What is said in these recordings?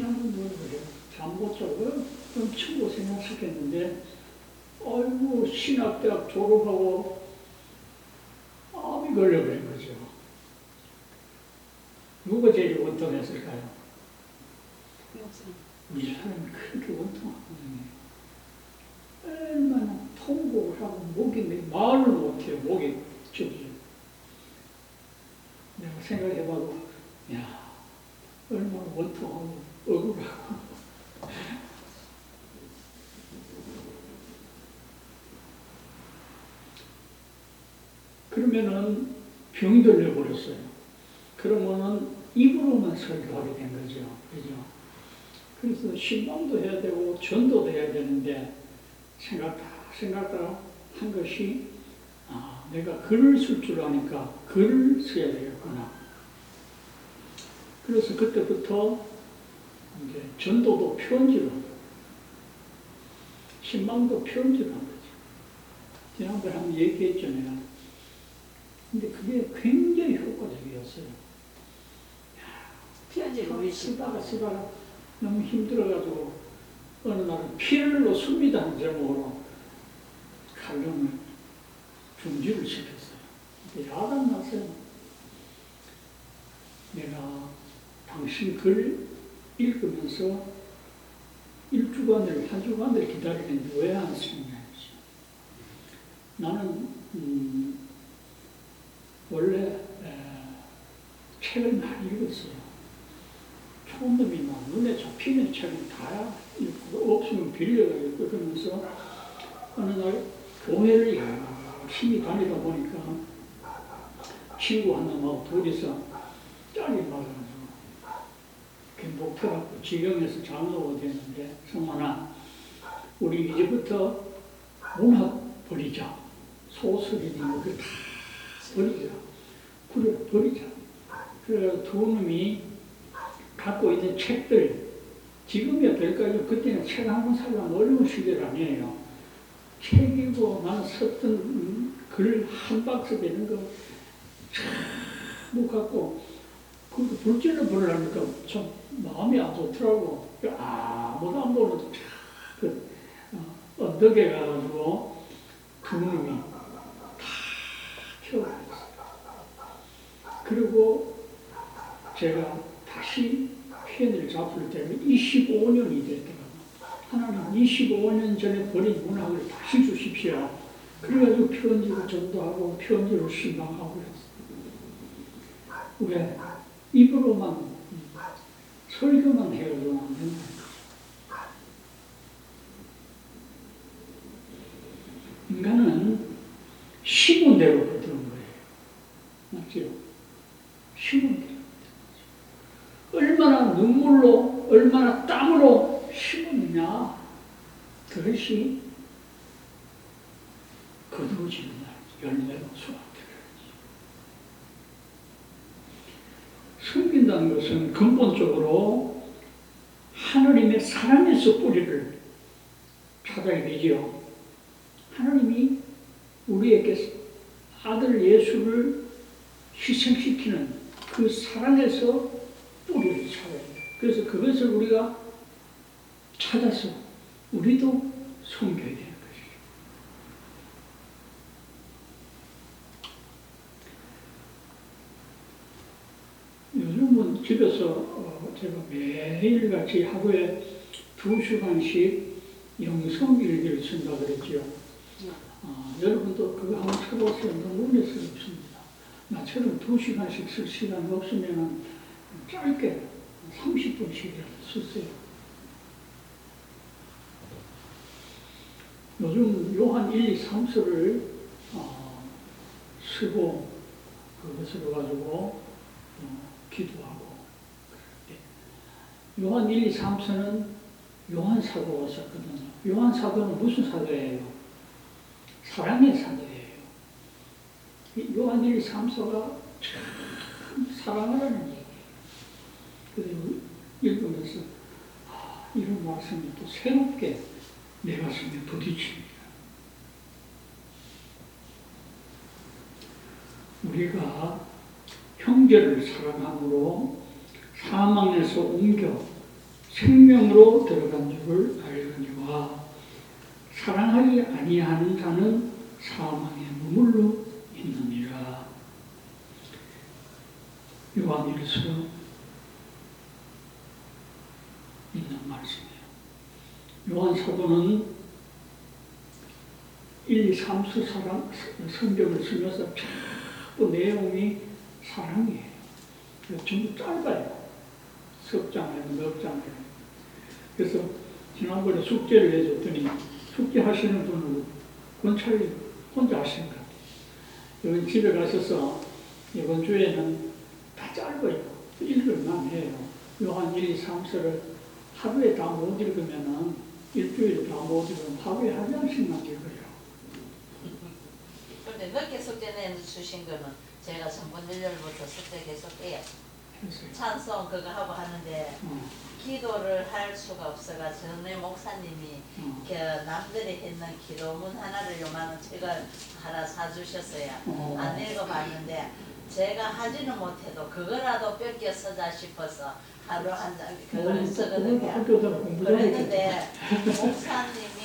그래. 잠못 자고 엄청 고생하셨겠는데, 아이고, 신학대학 졸업하고 암이 걸려버린 거죠. 누가 제일 원통했을까요? 이 사람이 그렇게 원통하거든요. 얼마나 통곡을 하고 목이 말을 못해요. 목이. 내가 생각해봐도, 야, 얼마나 원통하고 억울하고. 그러면은 병이 들려버렸어요. 그러면은 입으로만 설교하게 된 거죠. 그죠? 그래서 신방도 해야 되고 전도도 해야 되는데 생각 다 생각 다 한 것이 아, 내가 글을 쓸 줄 아니까 글을 써야 되겠구나. 그래서 그때부터 이제 전도도 편지로 신방도 편지로 한 거죠. 지난번에 한번 얘기했죠 내가. 근데 그게 굉장히 효과적이었어요. 우리 쓰다가 시 쓰다가 너무 힘들어가지고 어느 날은 피를 놓습니다 하는 제목으로 칼럼을 중지를 시켰어요. 근데 야단 났어요. 내가 당신 글 읽으면서 일주간을, 한 주간을 기다리는데 왜 안 쓰느냐. 나는, 음, 원래 에, 책을 많이 읽었어요. 좋은 놈이 막 눈에 잡히는 책은 다 읽고 없으면 빌려가 읽고 그러면서 어느 날 교회를 열심히 다니다 보니까 친구 한 놈하고 둘이서 짝이 맞아가지고 목표갖고 지경에서 장로가 됐는데 성환아 우리 이제부터 문학 버리자 소설이니 뭐다 버리자 그래 버리자 그래 두 놈이 갖고 있는 책들 지금이야 될까요? 그때는 책 한권 사려면 어려운 시절 아니에요. 책이고 난 썼던 글 한 박스 되는 거뭐 갖고 그 불질러 보려니까 참 마음이 안 좋더라고. 아무도 안 보는 그 어, 언덕에 가가지고 두 놈이 다 키워버렸어요. 그리고 제가 다시 펜을 잡을 때는 25년이 됐더라고요. 하나님 25년 전에 버린 문학을 다시 주십시오. 그래가지고 편지로 전도하고 편지로 신방하고 그랬어요. 왜? 입으로만 설교만 된다. 인간은 심은 대로 거두는 거예요. 맞죠? 심은 대로. 얼마나 눈물로, 얼마나 땀으로 심었느냐. 그것이 거두어지는 날, 열매로 수확되는 숨긴다는 것은 근본적으로 하나님의 사랑에서 뿌리를 찾아야 되지요. 하나님이 우리에게 아들 예수를 희생시키는 그 사랑에서 뿌리를 찾아야 돼요. 그래서 그것을 우리가 찾아서 우리도 섬겨야 되는 것이죠. 요즘은 집에서 어, 제가 매일같이 하루에 두 시간씩 영성 일기를 쓴다 그랬지요. 어, 여러분도 그거 한번 쳐보세요. 너무 은혜스럽습니다. 나처럼 두 시간씩 쓸 시간 없으면 짧게 30분씩이라도 쓰세요. 요즘 요한 1, 2, 3서를 어, 쓰고 그것을 가지고 어, 기도하고 요한 1, 2, 3서는 요한 사도가 썼거든요. 요한 사도는 무슨 사도예요? 사랑의 사도예요. 이 요한 1, 2, 3서가 참 사랑하라는 얘기예요. 읽으면서 아, 이런 말씀이 또 새롭게 내 가슴에 부딪힙니다. 우리가 형제를 사랑함으로 사망에서 옮겨 생명으로 들어간 줄을 알거니와 사랑하지 아니하는 자는 사망의 무물로 있느니라. 요한일서 있는 말씀이에요. 요한 사도는 1, 2, 3, 4 사랑, 성경을 쓰면서 전부 내용이 사랑이에요. 전부 짧아요. 넉 장에. 그래서 지난번에 숙제를 해줬더니 숙제 하시는 분은 권찰이 혼자 하시는 것 같아요. 이번 집에 가셔서 이번 주에는 다 짧아요. 읽을만 해요. 요한 1, 2, 3서를 하루에 다 못 읽으면은 일주일에 다 못 읽으면 하루에 한 장씩만 읽어요. 근데 늦게 숙제 내주신 거는 제가 전번 일요일부터 숙제 계속 해요. 찬송 그거 하고 하는데 어, 기도를 할 수가 없어가 전에 목사님이 어, 그 남들이 했는 기도문 하나를 요만한 책을 하나 사주셨어요. 어. 안 읽어봤는데 제가 하지는 못해도 그거라도 뺏겨 쓰자 싶어서 하루 한 장 그걸 어, 쓰거든요. 그랬는데 목사님이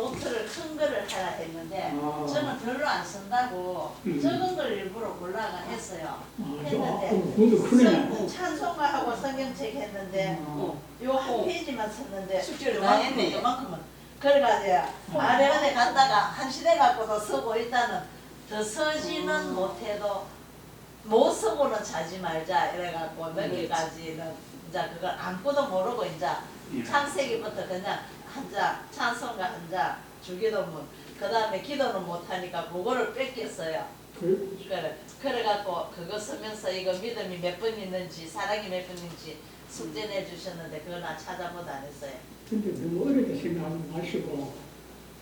노트를 큰 거를 하라 했는데 아. 저는 별로 안 쓴다고 음. 적은 걸 일부러 골라가 했어요. 아, 저, 했는데 아, 그것도 크네. 성- 찬송가하고 성경책 했는데 어. 요한 어. 페이지만 썼는데 숙제를 다 요만큼은 했네. 요만큼은 그래가지고 아래 은에 갔다가 한 시대 갖고도 쓰고 일단은 더 서지는 못해도 못 쓰고는 자지 말자 이래갖고 몇 개까지는 이제 그걸 안고도 모르고 이제 예. 창세기부터 그냥 한자 찬송가 한자 주기도문 그 다음에 기도는 못하니까 그거를 뺏겼어요. 그, 그래 그래갖고 그거 쓰면서 이거 믿음이 몇 번 있는지 사랑이 몇 번인지 숙제 내주셨는데 그건 나 찾아보도 안 했어요. 근데 너무 어렵게 생각하지 마시고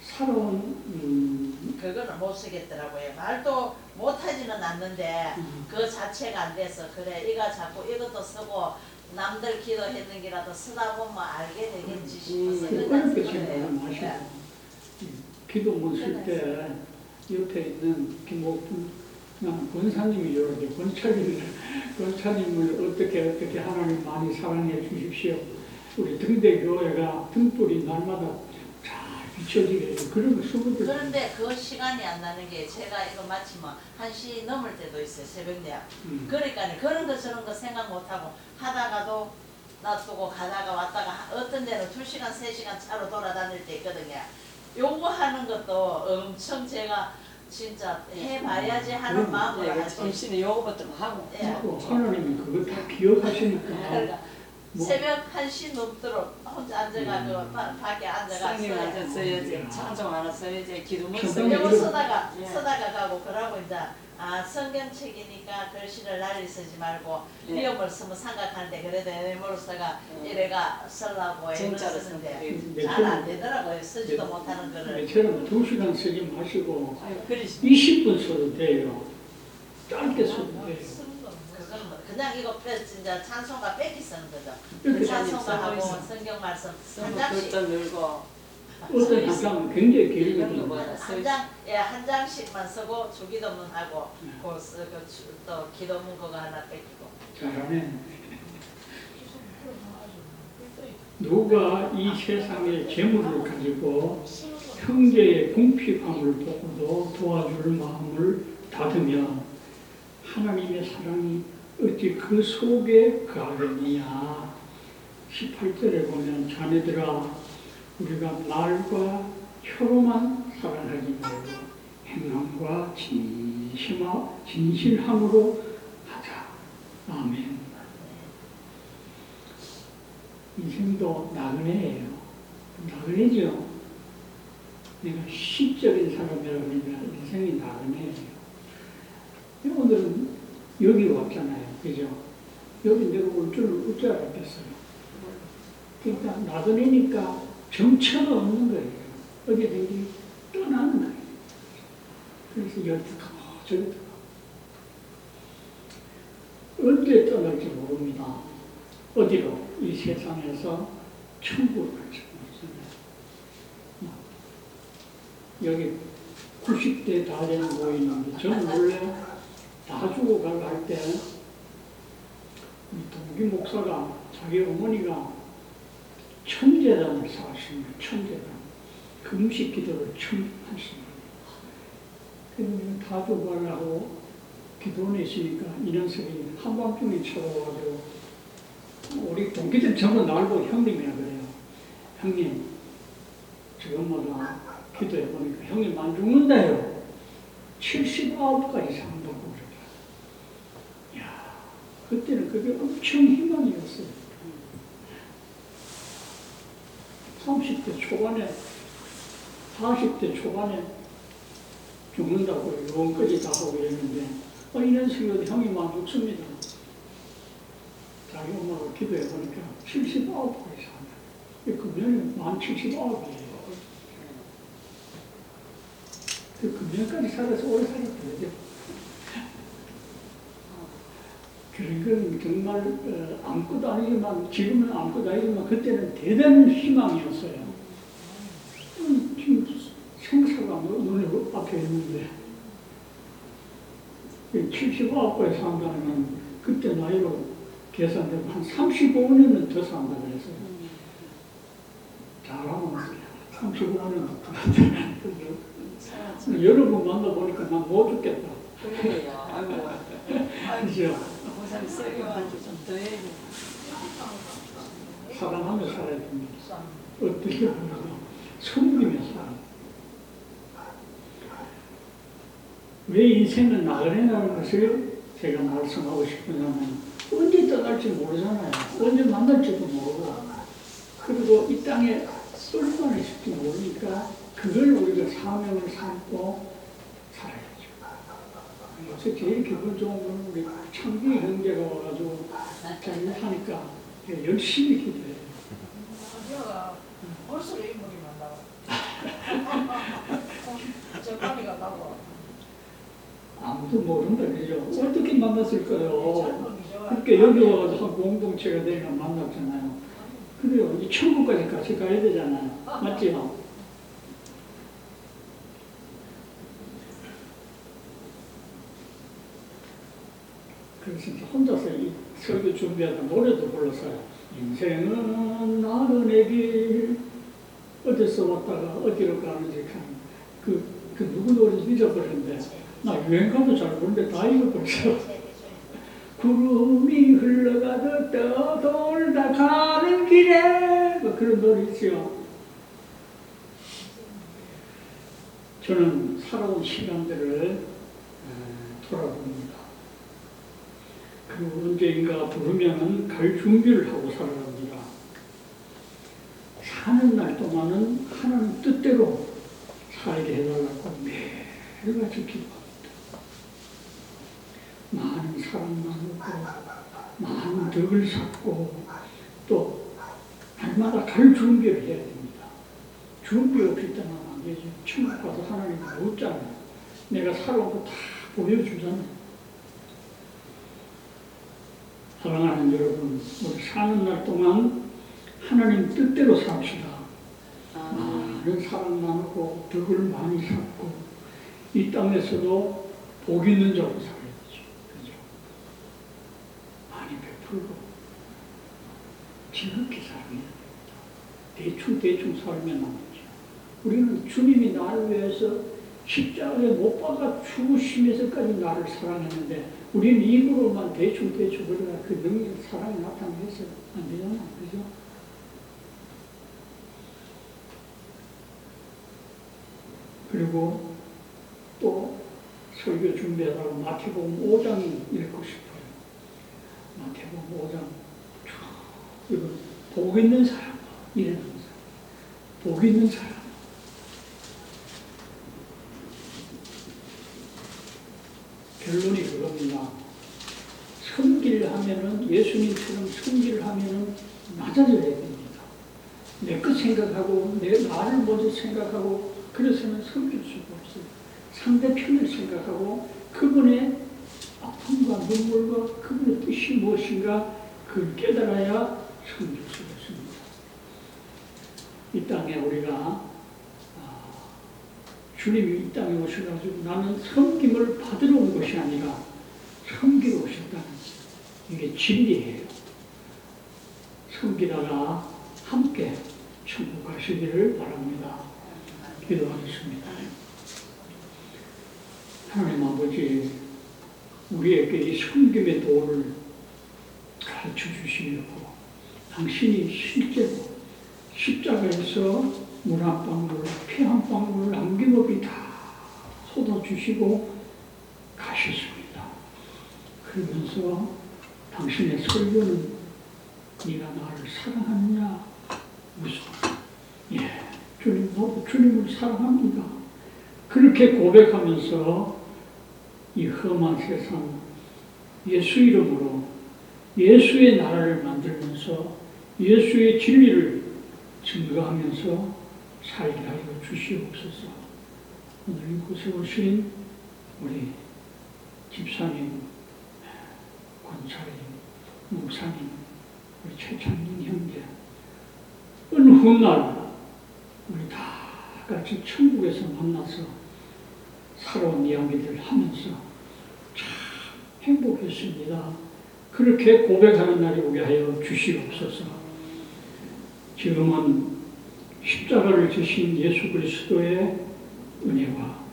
살아온 음, 그거는 못 쓰겠더라고요. 말도 못하지는 않는데 음, 그 자체가 안 돼서 그래 이거 자꾸 이것도 쓰고 남들 기도했는 게라도 쓰다 보면 알게 되겠지 싶어서 음, 어렵게 쓴 거예요. 생각하지 마시고 네. 음, 기도문 쓸때 옆에 있는 김옥분 난 권사님이 이러지 권차님을 권차님을 어떻게 어떻게 하나님 많이 사랑해 주십시오. 우리 등대 교회가 등불이 날마다 잘 비춰지게 해서 그런 거 쓰거든요. 그런데 그 시간이 안 나는 게 제가 이거 마치면 한 시 넘을 때도 있어요 새벽 내야. 음. 그러니까 그런 거 저런 거 생각 못하고 하다가도 놔두고 가다가 왔다가 어떤 데는 두시간세시간 차로 돌아다닐 때 있거든요. 요거 하는 것도 엄청 제가 진짜 해봐야지 하는 음. 마음으로 예, 하지. 정신이 요거부터 하고. 예. 또 하나님이 그거 다 기억하시니까 그러니까 뭐. 새벽 1시 넘도록 혼자 앉아가지고 음. 바- 밖에 앉아가 성경 하나 써요. 써야지, 찬송 써야지, 기도문. 요거 이런- 쓰다가 예. 쓰다가 가고 그러고 이제 아 성경책이니까 글씨를 날리 쓰지 말고 예. 위험을 쓰면 생각하는데 그래도 애모로 써가 예. 이래가 쓰려고 애를 진짜로 쓰는데 쓰는데. 네, 잘안 저는- 되더라고요 쓰지도 네. 못하는 거를 매체는 두 시간 쓰지 마시고 아유, 그러시. 20분 써도 돼요. 짧게 써도 돼요. 뭐 그냥 이거 빼 진짜 찬송가 뺏기 쓰는 거죠 그 찬송가하고 있어. 성경 말씀 한 장씩 글자 늘고. 어떤 학장은 굉장히 길거든요. 한. 장, 예, 한 장씩만 쓰고 주기도문 하고 네. 그, 쓰- 그, 주- 또 기도문 그거 하나 뺏기고 잘하네. 누가 이 세상의 재물을 가지고 형제의 궁핍함을 보고도 도와줄 마음을 닫으며 하나님의 사랑이 어찌 그 속에 거하겠느냐. 18절에 보면 자네들아 우리가 말과 혀로만 사랑하지 말고 행함과 진심하, 진실함으로 하자. 아멘. 인생도 나그네예요. 나그네죠. 내가 시적인 사람이라고 하면 인생이 나그네예요. 오늘은 여기 왔잖아요. 그죠? 여기 내가 올 줄을 어찌 알았겠어요. 그러니까 나그네니까 정처가 없는 거예요. 어디든지 떠나는 거예요. 그래서 저기도 가고. 언제 떠날지 모릅니다. 어디로? 이 세상에서 천국을 갈지 모르잖아요. 여기 90대 다 되는 고인인데 저는 원래 다 할때 우리 동기 목사가 자기 어머니가 천재단을 쌓았습니다. 천재단. 금식 기도를 처음 했습니다. 그러면 가족하고 기도원에 있으니까 인연석이 한밤중에 찾아와가지고 우리 동기들 전부 날 보고 형님이라 그래요. 형님, 지금마다 기도해 보니까 형님 안 죽는다요. 79까지 산다고 그때는 그게 엄청 희망이었어요. 30대 초반에, 40대 초반에 죽는다고 요원까지 다 하고 이랬는데, 어, 이런 식으로 형님 안 죽습니다. 자기 엄마가 기도해 보니까 79까지 산다. 금년에 만 79이에요. 그 금년까지 살아서 오래 살았거든요. 그런 건 정말 어, 아무것도 아니지만 지금은 아무것도 아니지만 그때는 대단한 희망이었어요. 음, 지금 생사가 눈에 앞에 있는데 79앞에 산다는 건 그때 나이로 계산되면 한 35년은 더 산다 그랬어요. 잘하면 35년은 더 산다. 여러분 만나보니까 난 못 죽겠다. 그래요. 아이고. 그죠? 고 사랑하며 살아야 됩니다. 어떻게 하면 섬기며 살아. 왜 인생은 나그네라는 것을 제가 말씀하고 싶으냐면 언제 떠날지 모르잖아요. 언제 만날지도 모르고 그리고 이 땅에 얼마나 있을지 모르니까 그걸 우리가 사명을 삼고 살아야죠. 요 새 제일 기분 좋은 건 우리 창기 형제가 와가지고 자기 하니까 열심히 기도해요. 벌써 인물이 만나고. 아무도 모른다 그죠? 어떻게 만났을까요? 젊은이죠. 그렇게 여기 와서 한 공동체가 되면 만났잖아요. 그래요. 이 천국까지 같이 가야 되잖아요. 맞지요? 그래서 이제 혼자서 이 설교 준비하다 노래도 불렀어요. 인생은 나그네길 어디서 왔다가 어디로 가는지 참 그, 그 누구 노래인지 잊어버렸는데 나 유행가도 잘 모르는데 다 잊어버렸어요. 구름이 흘러가듯 떠돌다 가는 길에 뭐 그런 노래 있죠. 저는 살아온 시간들을 어, 돌아봅니다. 그리고 언제인가 부르면은 갈 준비를 하고 살아갑니다. 사는 날 동안은 하나님 뜻대로 살게 해달라고 매일같이 기도합니다. 많은 사랑 나누고 많은 덕을 쌓고 또 날마다 갈 준비를 해야 됩니다. 준비 없이 떠나면 안 되죠. 천국 가서 하나님 묻잖아요. 내가 살아온 거 다 보여주잖아요. 사랑하는 여러분, 우리 사는 날 동안 하나님 뜻대로 삽시다. 아, 많은 사랑 나누고 덕을 많이 쌓고 이 땅에서도 복 있는 자로 살아야죠. 그죠? 많이 베풀고 즐겁게 살아야 됩니다. 대충 대충 살면 안 되죠. 우리는 주님이 나를 위해서 십자가에 못 박아 죽으시면서까지 나를 사랑했는데 우리는 입으로만 대충 대충 그러다 그 능력 사랑이 나타내서 안 되잖아. 그죠? 그리고 또 설교 준비하다가 마태복음 5장 읽고 싶어요. 마태복음 5장 쭉 이거 복 있는 사람 이래는 사람 복 있는 사람 결론이 그겁니다. 성기를 하면은 예수님처럼 성기를 하면은 낮아져야 됩니다. 내 것 생각하고 내 나를 먼저 생각하고 그래서는 섬길 수가 없어요. 상대편을 생각하고 그분의 아픔과 눈물과 그분의 뜻이 무엇인가 그걸 깨달아야 섬길 수가 있습니다. 이 땅에 우리가 아, 주님이 이 땅에 오셔가지고 나는 섬김을 받으러 온 것이 아니라 섬기러 오셨다는 이게 진리예요. 섬기다가 함께 천국 가시기를 바랍니다. 기도하겠습니다. 하나님 아버지, 우리에게 이 섬김의 도를 가르쳐 주시려고 당신이 실제로 십자가에서 물 한 방울, 피 한 방울 남김없이 다 쏟아주시고 가셨습니다. 그러면서 당신의 설교는 네가 나를 사랑하느냐? 무슨? 예, 주님, 나도 주님을 사랑합니다. 그렇게 고백하면서 이 험한 세상 예수 이름으로 예수의 나라를 만들면서 예수의 진리를 증거하면서 살게 하여 주시옵소서. 오늘 이곳에 오신 우리 집사님, 권사님, 목사님, 우리 최창민 형제, 어느 훗날 우리 다 같이 천국에서 만나서 살아온 이야기들 하면서 참 행복했습니다. 그렇게 고백하는 날이 오게 하여 주시옵소서. 지금은 십자가를 지신 예수 그리스도의 은혜와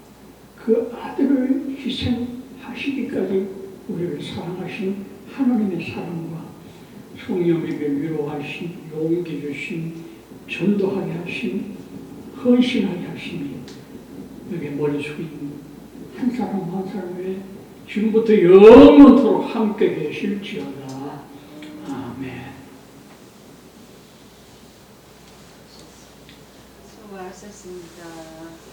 그 아들을 희생하시기까지 우리를 사랑하신 하나님의 사랑과 성령에게 위로하신 용기 주신 전도하게 하신 헌신하게 하심이 여기 머리 숙인 한 사람 한 사람의 지금부터 영원토록 함께 계실지어다. 아멘. 수고하셨습니다.